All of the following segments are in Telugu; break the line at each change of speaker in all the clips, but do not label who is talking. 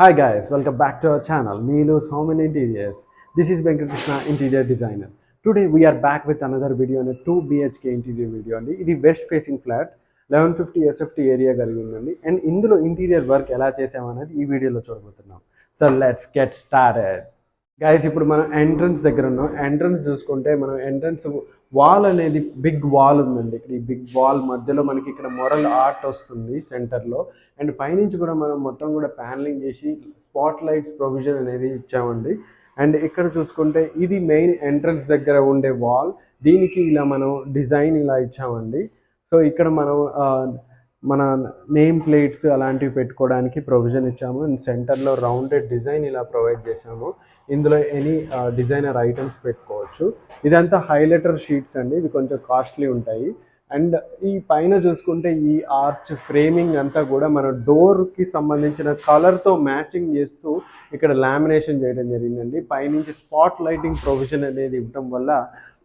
Hi guys welcome back to our channel Milos home and interiors this is Venkatakrishna interior designer today we are back with another video అనే టూ బీహెచ్కే ఇంటీరియర్ వీడియో అండి. ఇది west facing flat eleven fifty SFT area కలిగి ఉందండి. అండ్ ఇందులో ఇంటీరియర్ వర్క్ ఎలా చేసామనేది ఈ వీడియోలో చూడబోతున్నాం. So let's get start guys ఇప్పుడు మనం ఎంట్రన్స్ దగ్గర ఉన్నాం. ఎంట్రన్స్ చూసుకుంటే మనం ఎంట్రన్స్ వాల్ అనేది బిగ్ వాల్ ఉందండి. ఇక్కడ ఈ బిగ్ వాల్ మధ్యలో మనకి ఇక్కడ మొరల్ ఆర్ట్ వస్తుంది సెంటర్లో అండ్ పైనుంచి కూడా మనం మొత్తం కూడా ప్యానలింగ్ చేసి స్పాట్ లైట్స్ ప్రొవిజన్ అనేది ఇచ్చామండి. అండ్ ఇక్కడ చూసుకుంటే ఇది మెయిన్ ఎంట్రన్స్ దగ్గర ఉండే వాల్ దీనికి ఇలా మనం డిజైన్ ఇలా ఇచ్చామండి. సో ఇక్కడ మనం మన నేమ్ ప్లేట్స్ అలాంటివి పెట్టుకోవడానికి ప్రొవిజన్ ఇచ్చాము. అండ్ సెంటర్లో రౌండెడ్ డిజైన్ ఇలా ప్రొవైడ్ చేసాము ఇందులో ఎనీ డిజైనర్ ఐటమ్స్ పెట్టుకోవచ్చు. ఇదంతా హైలైటర్ షీట్స్ అండి ఇవి కొంచెం కాస్ట్లీ ఉంటాయి. అండ్ ఈ పైన చూసుకుంటే ఈ ఆర్చ్ ఫ్రేమింగ్ అంతా కూడా మన డోర్కి సంబంధించిన కలర్తో మ్యాచింగ్ చేస్తూ ఇక్కడ లామినేషన్ చేయడం జరిగిందండి. పైనుంచి స్పాట్ లైటింగ్ ప్రొవిజన్ అనేది ఇవ్వడం వల్ల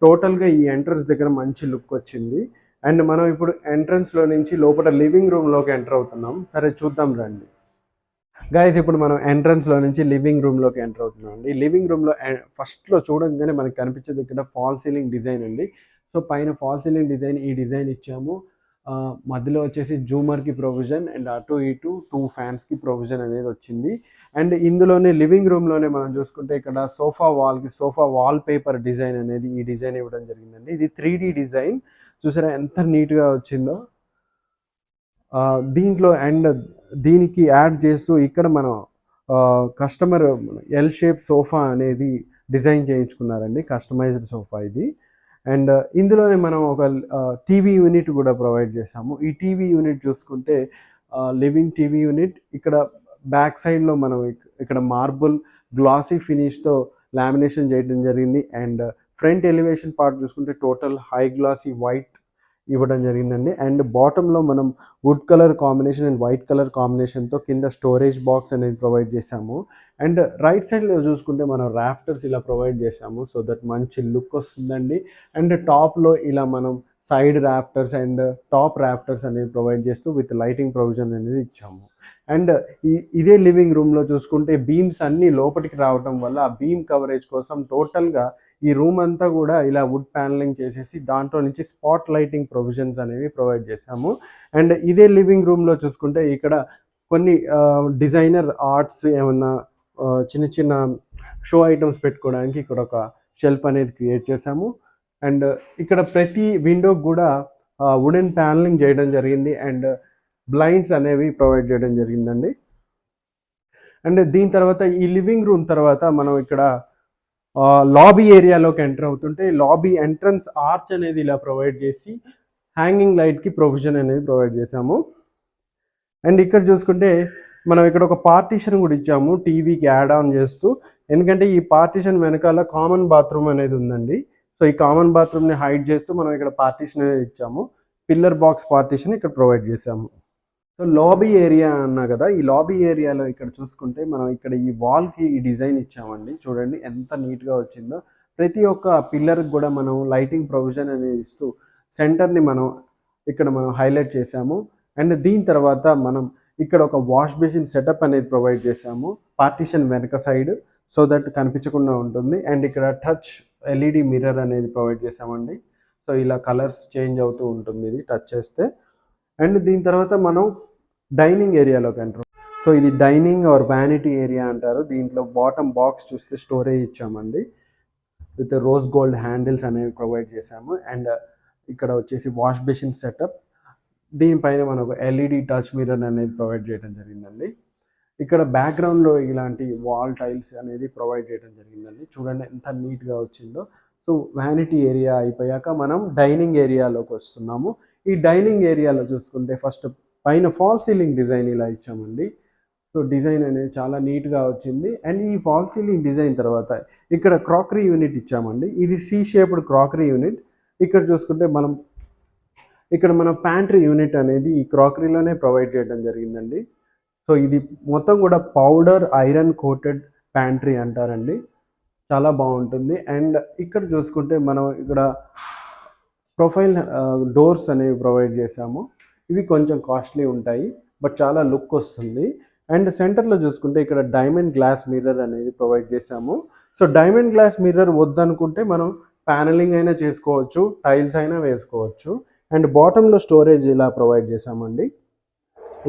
టోటల్గా ఈ ఎంట్రన్స్ దగ్గర మంచి లుక్ వచ్చింది. అండ్ మనం ఇప్పుడు ఎంట్రన్స్లో నుంచి లోపల లివింగ్ రూమ్లోకి ఎంటర్ అవుతున్నాం. సరే చూద్దాం రండి. గైస్ ఇప్పుడు మనం ఎంట్రన్స్లో నుంచి లివింగ్ రూమ్లోకి ఎంటర్ అవుతున్నాం అండి లివింగ్ రూమ్లో ఫస్ట్లో చూడంగానే మనకి కనిపించేది ఇక్కడ ఫాల్ సీలింగ్ డిజైన్ అండి. సో పైన ఫాల్ సీలింగ్ డిజైన్ ఈ డిజైన్ ఇచ్చాము. మధ్యలో వచ్చేసి జూమర్కి ప్రొవిజన్ అండ్ అటు ఇటు టూ ఫ్యాన్స్కి ప్రొవిజన్ అనేది వచ్చింది. అండ్ ఇందులోనే లివింగ్ రూమ్లోనే మనం చూసుకుంటే ఇక్కడ సోఫా వాల్కి సోఫా వాల్ పేపర్ డిజైన్ అనేది ఈ డిజైన్ ఇవ్వడం జరిగిందండి. ఇది త్రీ డిజైన్ చూసారా ఎంత నీట్గా వచ్చిందో? దీంట్లో అండ్ దీనికి యాడ్ చేస్తూ ఇక్కడ మనం కస్టమర్ ఎల్ షేప్ సోఫా అనేది డిజైన్ చేయించుకున్నారండి కస్టమైజ్డ్ సోఫా ఇది. అండ్ ఇందులోనే మనం ఒక టీవీ యూనిట్ కూడా ప్రొవైడ్ చేసాము ఈ టీవీ యూనిట్ చూసుకుంటే లివింగ్ టీవీ యూనిట్ ఇక్కడ బ్యాక్ సైడ్లో మనం ఇక్కడ మార్బుల్ గ్లాసీ ఫినిష్తో లామినేషన్ చేయడం జరిగింది. అండ్ ఫ్రంట్ ఎలివేషన్ పార్ట్ చూసుకుంటే టోటల్ హై గ్లాసీ వైట్ ఇవ్వడం జరిగిందండి. అండ్ బాటంలో మనం wood colour combination and white colour కాంబినేషన్తో కింద స్టోరేజ్ బాక్స్ అనేది ప్రొవైడ్ చేశాము. అండ్ రైట్ సైడ్లో చూసుకుంటే మనం రాఫ్టర్స్ ఇలా ప్రొవైడ్ చేశాము. సో దట్ మంచి లుక్ వస్తుందండి. అండ్ టాప్లో ఇలా మనం side rafters and top rafters అనేవి ప్రొవైడ్ చేస్తూ విత్ లైటింగ్ ప్రొవిజన్ అనేది ఇచ్చాము. అండ్ ఇదే లివింగ్ రూమ్లో చూసుకుంటే బీమ్స్ అన్నీ లోపలికి రావడం వల్ల ఆ బీమ్ కవరేజ్ కోసం టోటల్గా ఈ రూమ్ అంతా కూడా ఇలా వుడ్ ప్యానలింగ్ చేసేసి దాంట్లో నుంచి స్పాట్ లైటింగ్ ప్రొవిజన్స్ అనేవి ప్రొవైడ్ చేశాము. అండ్ ఇదే లివింగ్ రూమ్లో చూసుకుంటే ఇక్కడ కొన్ని డిజైనర్ ఆర్ట్స్ ఏమన్నా చిన్న చిన్న షో ఐటమ్స్ పెట్టుకోవడానికి ఇక్కడ ఒక షెల్ఫ్ అనేది క్రియేట్ చేశాము. అండ్ ఇక్కడ ప్రతి విండోకి కూడా వుడెన్ ప్యానలింగ్ చేయడం జరిగింది. అండ్ బ్లైండ్స్ అనేవి ప్రొవైడ్ చేయడం జరిగిందండి. అండ్ దీని తర్వాత ఈ లివింగ్ రూమ్ తర్వాత మనం ఇక్కడ లాబీ ఏరియాలోకి ఎంటర్ అవుతుంటే లాబీ ఎంట్రన్స్ ఆర్చ్ అనేది ఇలా ప్రొవైడ్ చేసి హ్యాంగింగ్ లైట్కి ప్రొవిజన్ అనేది ప్రొవైడ్ చేశాము. అండ్ ఇక్కడ చూసుకుంటే మనం ఇక్కడ ఒక పార్టీషన్ కూడా ఇచ్చాము టీవీకి యాడ్ ఆన్ చేస్తూ. ఎందుకంటే ఈ పార్టీషన్ వెనకాల కామన్ బాత్రూమ్ అనేది ఉందండి. సో ఈ కామన్ బాత్రూమ్ని హైడ్ చేస్తూ మనం ఇక్కడ పార్టీషన్ అనేది ఇచ్చాము. పిల్లర్ బాక్స్ పార్టీషన్ ఇక్కడ ప్రొవైడ్ చేశాము. సో లాబీ ఏరియా అన్నా కదా ఈ లాబీ ఏరియాలో ఇక్కడ చూసుకుంటే మనం ఇక్కడ ఈ వాల్కి ఈ డిజైన్ ఇచ్చామండి. చూడండి ఎంత నీట్గా వచ్చిందో. ప్రతి ఒక్క పిల్లర్కి కూడా మనం లైటింగ్ ప్రొవిజన్ అనేది ఇస్తూ సెంటర్ని మనం ఇక్కడ మనం హైలైట్ చేసాము అండ్ దీని తర్వాత మనం ఇక్కడ ఒక వాష్ బేసిన్ సెటప్ అనేది ప్రొవైడ్ చేసాము పార్టీషన్ వెనక సైడ్ సో దట్ కనిపించకుండా ఉంటుంది. అండ్ ఇక్కడ టచ్ ఎల్ఈడి మిర్రర్ అనేది ప్రొవైడ్ చేసామండి సో ఇలా కలర్స్ చేంజ్ అవుతూ ఉంటుంది ఇది టచ్ చేస్తే. అండ్ దీని తర్వాత మనం డైనింగ్ ఏరియాలోకి ఎంటర్ సో ఇది డైనింగ్ ఆర్ వ్యానిటీ ఏరియా అంటారు. దీంట్లో బాటమ్ బాక్స్ చూస్తే స్టోరేజ్ ఇచ్చామండి. విత్ రోజ్ గోల్డ్ హ్యాండిల్స్ అనేవి ప్రొవైడ్ చేశాము. అండ్ ఇక్కడ వచ్చేసి వాష్ బేసిన్ సెటప్. దీనిపైన మనం ఒక ఎల్ఈడి టచ్ మిర్రర్ అనేది ప్రొవైడ్ చేయడం జరిగిందండి. ఇక్కడ బ్యాక్గ్రౌండ్లో ఇలాంటి వాల్ టైల్స్ అనేది ప్రొవైడ్ చేయడం జరిగిందండి. చూడండి ఎంత నీట్గా వచ్చిందో. సో వ్యానిటీ ఏరియా అయిపోయాక మనం డైనింగ్ ఏరియాలోకి వస్తున్నాము. ఈ డైనింగ్ ఏరియాలో చూసుకుంటే ఫస్ట్ పైన ఫాల్ సీలింగ్ డిజైన్ ఇలా ఇచ్చామండి. సో డిజైన్ అనేది చాలా నీట్గా వచ్చింది. అండ్ ఈ ఫాల్ సీలింగ్ డిజైన్ తర్వాత ఇక్కడ క్రాకరీ యూనిట్ ఇచ్చామండి. ఇది సి షేప్డ్ క్రాకరీ యూనిట్ ఇక్కడ చూసుకుంటే మనం ఇక్కడ మన ప్యాంట్రీ యూనిట్ అనేది ఈ క్రాకరీలోనే ప్రొవైడ్ చేయడం జరిగిందండి. సో ఇది మొత్తం కూడా పౌడర్ ఐరన్ కోటెడ్ ప్యాంట్రీ అంటారండి. చాలా బాగుంటుంది. అండ్ ఇక్కడ చూసుకుంటే మనం ఇక్కడ ప్రొఫైల్ డోర్స్ అనేవి ప్రొవైడ్ చేశాము. ఇవి కొంచెం కాస్ట్లీ ఉంటాయి బట్ చాలా లుక్ వస్తుంది. అండ్ సెంటర్లో చూసుకుంటే ఇక్కడ డైమండ్ గ్లాస్ మిర్రర్ అనేది ప్రొవైడ్ చేశాము. సో డైమండ్ గ్లాస్ మిర్రర్ వద్దనుకుంటే మనం ప్యానలింగ్ అయినా చేసుకోవచ్చు టైల్స్ అయినా వేసుకోవచ్చు. అండ్ బాటంలో స్టోరేజ్ ఇలా ప్రొవైడ్ చేసామండి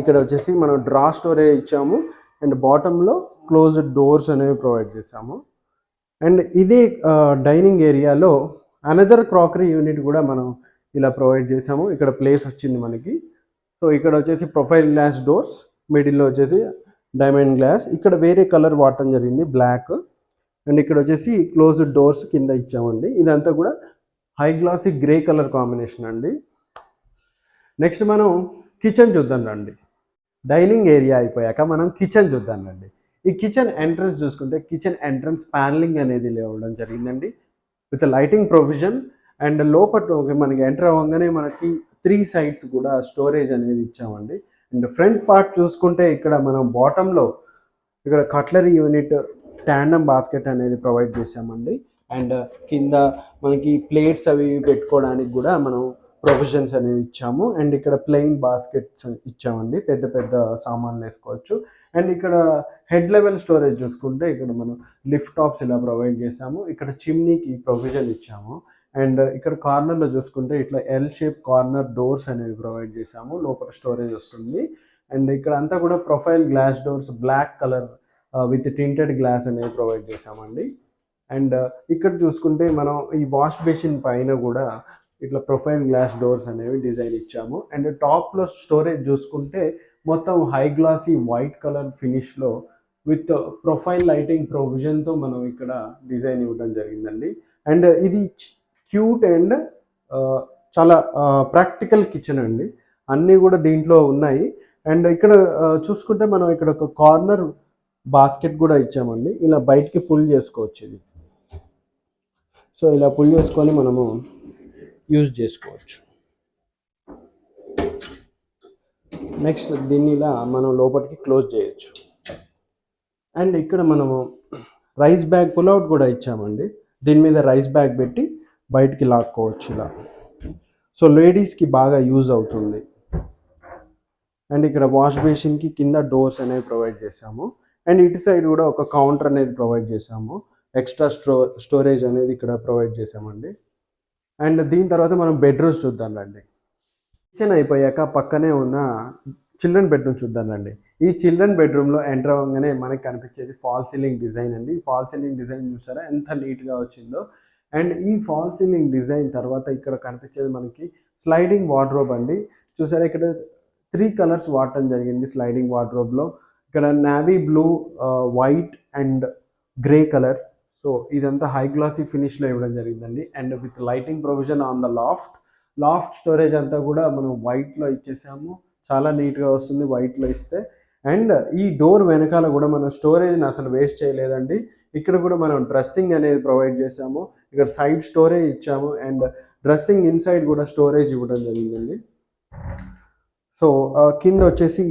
ఇక్కడ వచ్చేసి మనం డ్రా స్టోరేజ్ ఇచ్చాము. అండ్ బాటంలో క్లోజ్డ్ డోర్స్ అనేవి ప్రొవైడ్ చేసాము అండ్ ఇదే డైనింగ్ ఏరియాలో అనదర్ క్రాకరీ యూనిట్ కూడా మనం ఇలా ప్రొవైడ్ చేసాము. ఇక్కడ ప్లేస్ వచ్చింది మనకి. సో ఇక్కడ వచ్చేసి ప్రొఫైల్ గ్లాస్ డోర్స్ మిడిల్లో వచ్చేసి డైమండ్ గ్లాస్. ఇక్కడ వేరే కలర్ వాడటం జరిగింది బ్లాక్. అండ్ ఇక్కడ వచ్చేసి క్లోజ్డ్ డోర్స్ కింద ఇచ్చామండి. ఇదంతా కూడా high glossy grey colour combination అండి. నెక్స్ట్ మనం కిచెన్ చూద్దాం రండి. డైనింగ్ ఏరియా అయిపోయాక మనం కిచెన్ చూద్దాం రండి. ఈ కిచెన్ ఎంట్రన్స్ చూసుకుంటే కిచెన్ ఎంట్రన్స్ ప్యానలింగ్ అనేది లేవడం జరిగిందండి. విత్ లైటింగ్ ప్రొవిజన్ అండ్ లోపల మనకి ఎంటర్ అవ్వగానే మనకి త్రీ సైడ్స్ కూడా స్టోరేజ్ అనేది ఇచ్చామండి. అండ్ ఫ్రంట్ పార్ట్ చూసుకుంటే ఇక్కడ మనం బాటంలో ఇక్కడ కట్లరీ యూనిట్ ట్యాండమ్ బాస్కెట్ అనేది ప్రొవైడ్ చేసామండి అండ్ కింద మనకి ప్లేట్స్ అవి పెట్టుకోవడానికి కూడా మనం ప్రొవిజన్స్ అనేవి ఇచ్చాము. అండ్ ఇక్కడ ప్లెయిన్ బాస్కెట్స్ ఇచ్చామండి. పెద్ద పెద్ద సామాన్లు వేసుకోవచ్చు. అండ్ ఇక్కడ హెడ్ లెవెల్ స్టోరేజ్ చూసుకుంటే ఇక్కడ మనం లిఫ్ట్ టాప్స్ ఇలా ప్రొవైడ్ చేసాము ఇక్కడ చిమ్నీకి ప్రొవిజన్ ఇచ్చాము. అండ్ ఇక్కడ కార్నర్లో చూసుకుంటే ఇట్లా ఎల్ షేప్ కార్నర్ డోర్స్ అనేవి ప్రొవైడ్ చేసాము లోపల స్టోరేజ్ వస్తుంది. అండ్ ఇక్కడ అంతా కూడా profile glass doors black colour with tinted glass అనేవి ప్రొవైడ్ చేసామండి అండ్ ఇక్కడ చూసుకుంటే మనం ఈ వాష్ బేసిన్ పైన కూడా ఇట్లా ప్రొఫైల్ గ్లాస్ డోర్స్ అనేవి డిజైన్ ఇచ్చాము. అండ్ టాప్లో స్టోరేజ్ చూసుకుంటే మొత్తం హై గ్లాసీ వైట్ కలర్ ఫినిష్లో విత్ ప్రొఫైల్ లైటింగ్ ప్రొవిజన్తో మనం ఇక్కడ డిజైన్ ఇవ్వడం జరిగిందండి. అండ్ ఇది క్యూట్ అండ్ చాలా ప్రాక్టికల్ కిచెన్ అండి. అన్నీ కూడా దీంట్లో ఉన్నాయి. అండ్ ఇక్కడ చూసుకుంటే మనం ఇక్కడ ఒక కార్నర్ బాస్కెట్ కూడా ఇచ్చామండి. ఇలా బయటికి పుల్ చేసుకోవచ్చు ఇది. సో ఇలా పుల్ చేసుకొని మనము యూజ్ చేసుకోవచ్చు. నెక్స్ట్ దీన్ని ఇలా మనం లోపలికి క్లోజ్ చేయొచ్చు. అండ్ ఇక్కడ మనము రైస్ బ్యాగ్ పుల్అవుట్ కూడా ఇచ్చామండి. దీని మీద రైస్ బ్యాగ్ పెట్టి బయటికి లాక్కోవచ్చు ఇలా. సో లేడీస్కి బాగా యూజ్ అవుతుంది. అండ్ ఇక్కడ వాష్ బేసిన్కి కింద డోర్స్ అనేవి ప్రొవైడ్ చేసాము అండ్ ఇటు సైడ్ కూడా ఒక కౌంటర్ అనేది ప్రొవైడ్ చేసాము ఎక్స్ట్రా స్టో స్టోరేజ్ అనేది ఇక్కడ ప్రొవైడ్ చేసామండి అండ్ దీని తర్వాత మనం బెడ్రూమ్స్ చూద్దాం రండి. కిచెన్ అయిపోయాక పక్కనే ఉన్న చిల్డ్రన్ బెడ్రూమ్ చూద్దాం రండి. ఈ చిల్డ్రన్ బెడ్రూమ్లో ఎంటర్ అవ్వగానే మనకి కనిపించేది ఫాల్ సీలింగ్ డిజైన్ అండి. ఫాల్ సీలింగ్ డిజైన్ చూసారా? ఎంత నీట్గా వచ్చిందో. అండ్ ఈ ఫాల్ సీలింగ్ డిజైన్ తర్వాత ఇక్కడ కనిపించేది మనకి స్లైడింగ్ వార్డ్రోబ్ అండి. చూసారా? ఇక్కడ త్రీ కలర్స్ వాడటం జరిగింది స్లైడింగ్ వార్డ్రోబ్లో. ఇక్కడ navy blue white and grey colour. So ఇదంతా హై గ్లాసీ ఫినిష్లో ఇవ్వడం జరిగిందండి. And with lighting provision on the loft loft storage అంతా కూడా మనం వైట్లో ఇచ్చేసాము. చాలా నీట్గా వస్తుంది వైట్లో ఇస్తే. అండ్ ఈ డోర్ వెనకాల కూడా మనం స్టోరేజ్ని అసలు వేస్ట్ చేయలేదండి. ఇక్కడ కూడా మనం డ్రెస్సింగ్ అనేది ప్రొవైడ్ చేసాము. ఇక్కడ సైడ్ స్టోరేజ్ ఇచ్చాము. అండ్ డ్రెస్సింగ్ ఇన్సైడ్ కూడా స్టోరేజ్ ఇవ్వడం జరిగిందండి. సో కింద వచ్చేసి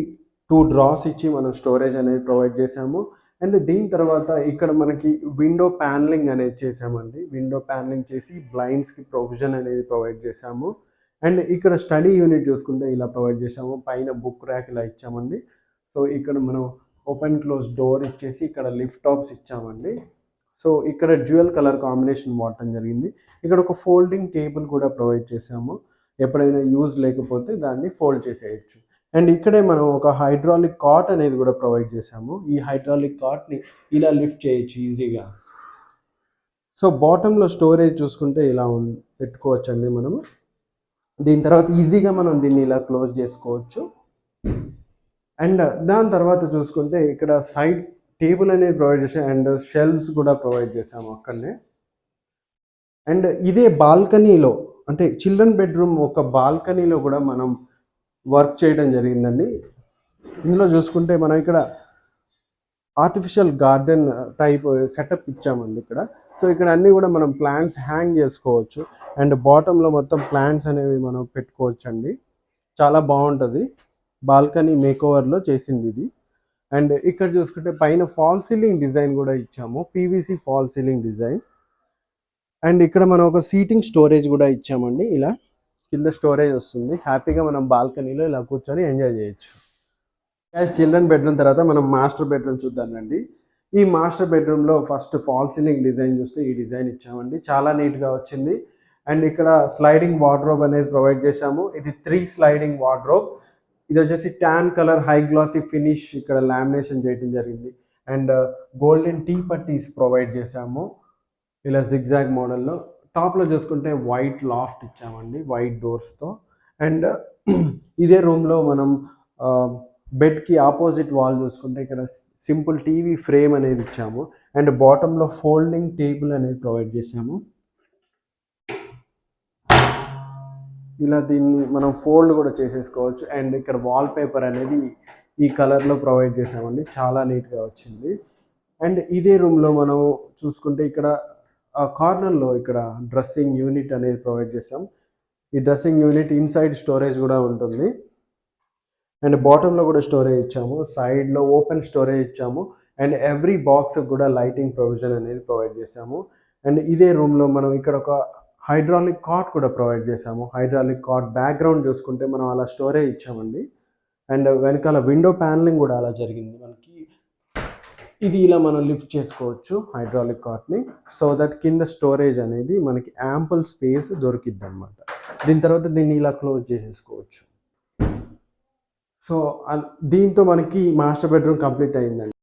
టూ డ్రాస్ ఇచ్చి మనం స్టోరేజ్ అనేది ప్రొవైడ్ చేసాము. అండ్ దీని తర్వాత ఇక్కడ మనకి విండో ప్యానలింగ్ అనేది చేసామండి విండో ప్యానలింగ్ చేసి బ్లైండ్స్కి ప్రొవిజన్ అనేది ప్రొవైడ్ చేసాము అండ్ ఇక్కడ స్టడీ యూనిట్ చూసుకుంటే ఇలా ప్రొవైడ్ చేసాము పైన బుక్ ర్యాక్ ఇలా ఇచ్చామండి. సో ఇక్కడ మనం ఓపెన్ క్లోజ్ డోర్ ఇచ్చేసి ఇక్కడ లిఫ్ట్ టాప్స్ ఇచ్చామండి. సో ఇక్కడ డ్యూయల్ కలర్ కాంబినేషన్ వాడటం జరిగింది. ఇక్కడ ఒక ఫోల్డింగ్ టేబుల్ కూడా ప్రొవైడ్ చేసాము ఎప్పుడైనా యూజ్ లేకపోతే దాన్ని ఫోల్డ్ చేసేయచ్చు. అండ్ ఇక్కడే మనం ఒక హైడ్రాలిక్ కాట్ అనేది కూడా ప్రొవైడ్ చేసాము ఈ హైడ్రాలిక్ కాట్ని ఇలా లిఫ్ట్ చేయొచ్చు ఈజీగా. సో బాటంలో స్టోరేజ్ చూసుకుంటే ఇలా పెట్టుకోవచ్చండి మనము. దీని తర్వాత ఈజీగా మనం దీన్ని ఇలా క్లోజ్ చేసుకోవచ్చు. అండ్ దాని తర్వాత చూసుకుంటే ఇక్కడ సైడ్ టేబుల్ అనేది ప్రొవైడ్ చేసాం అండ్ షెల్ఫ్స్ కూడా ప్రొవైడ్ చేసాము అక్కడనే. అండ్ ఇదే బాల్కనీలో అంటే చిల్డ్రన్ బెడ్రూమ్ ఒక బాల్కనీలో కూడా మనం వర్క్ చేయడం జరిగిందండి. ఇందులో చూసుకుంటే మనం ఇక్కడ ఆర్టిఫిషియల్ గార్డెన్ టైప్ సెటప్ ఇచ్చామండి ఇక్కడ. సో ఇక్కడ అన్నీ కూడా మనం ప్లాంట్స్ హ్యాంగ్ చేసుకోవచ్చు. అండ్ బాటంలో మొత్తం ప్లాంట్స్ అనేవి మనం పెట్టుకోవచ్చు అండి చాలా బాగుంటుంది. బాల్కనీ మేకోవర్లో చేసింది ఇది. అండ్ ఇక్కడ చూసుకుంటే పైన ఫాల్ సీలింగ్ డిజైన్ కూడా ఇచ్చాము. PVC fall ceiling design. And ఇక్కడ మనం ఒక సీటింగ్ స్టోరేజ్ కూడా ఇచ్చామండి ఇలా. కింద స్టోరేజ్ వస్తుంది. హ్యాపీగా మనం బాల్కనీలో ఇలా కూర్చొని ఎంజాయ్ చేయొచ్చు. యాజ్ చిల్డ్రన్ బెడ్రూమ్ తర్వాత మనం మాస్టర్ బెడ్రూమ్ చూద్దామండి. ఈ మాస్టర్ బెడ్రూమ్లో ఫస్ట్ ఫాల్ సీలింగ్ డిజైన్ చూస్తే ఈ డిజైన్ ఇచ్చామండి. చాలా నీట్గా వచ్చింది. అండ్ ఇక్కడ స్లైడింగ్ వార్డ్రోబ్ అనేది ప్రొవైడ్ చేశాము. ఇది త్రీ స్లైడింగ్ వార్డ్రోబ్ ఇది వచ్చేసి tan colour high glossy finish ఇక్కడ లామినేషన్ చేయడం జరిగింది. అండ్ గోల్డెన్ టీ పట్టీస్ ప్రొవైడ్ చేశాము. ఇలా జిగ్జాగ్ మోడల్లో టాప్లో చూసుకుంటే వైట్ లాఫ్ట్ ఇచ్చామండి వైట్ డోర్స్తో. అండ్ ఇదే రూమ్లో మనం బెడ్కి ఆపోజిట్ వాల్ చూసుకుంటే ఇక్కడ సింపుల్ టీవీ ఫ్రేమ్ అనేది ఇచ్చాము. అండ్ బాటంలో ఫోల్డింగ్ టేబుల్ అనేది ప్రొవైడ్ చేసాము ఇలా దీన్ని మనం ఫోల్డ్ కూడా చేసేసుకోవచ్చు. అండ్ ఇక్కడ వాల్ పేపర్ అనేది ఈ కలర్లో ప్రొవైడ్ చేసామండి చాలా నీట్గా వచ్చింది. అండ్ ఇదే రూమ్లో మనం చూసుకుంటే ఇక్కడ కార్నర్లో ఇక్కడ డ్రెస్సింగ్ యూనిట్ అనేది ప్రొవైడ్ చేసాం ఈ డ్రెస్సింగ్ యూనిట్ ఇన్సైడ్ స్టోరేజ్ కూడా ఉంటుంది. అండ్ బాటంలో కూడా స్టోరేజ్ ఇచ్చాము. సైడ్లో ఓపెన్ స్టోరేజ్ ఇచ్చాము. అండ్ ఎవ్రీ బాక్స్ కూడా లైటింగ్ ప్రొవిజన్ అనేది ప్రొవైడ్ చేసాము అండ్ ఇదే రూమ్లో మనం ఇక్కడ ఒక హైడ్రాలిక్ కార్ట్ కూడా ప్రొవైడ్ చేసాము హైడ్రాలిక్ కార్ట్ బ్యాక్గ్రౌండ్ చూసుకుంటే మనం అలా స్టోరేజ్ ఇచ్చామండి. అండ్ వెనకాల విండో ప్యానలింగ్ కూడా అలా జరిగింది మనకి. ఇది ఇలా మనం లిఫ్ట్ చేసుకోవచ్చు హైడ్రాలిక్ కాట్ని సో దట్ కింద స్టోరేజ్ అనేది మనకి యాంపుల్ స్పేస్ దొరికిద్ది అనమాట దీని తర్వాత దీన్ని ఇలా క్లోజ్ చేసేసుకోవచ్చు. సో దీంతో మనకి మాస్టర్ బెడ్రూమ్ కంప్లీట్ అయిందండి.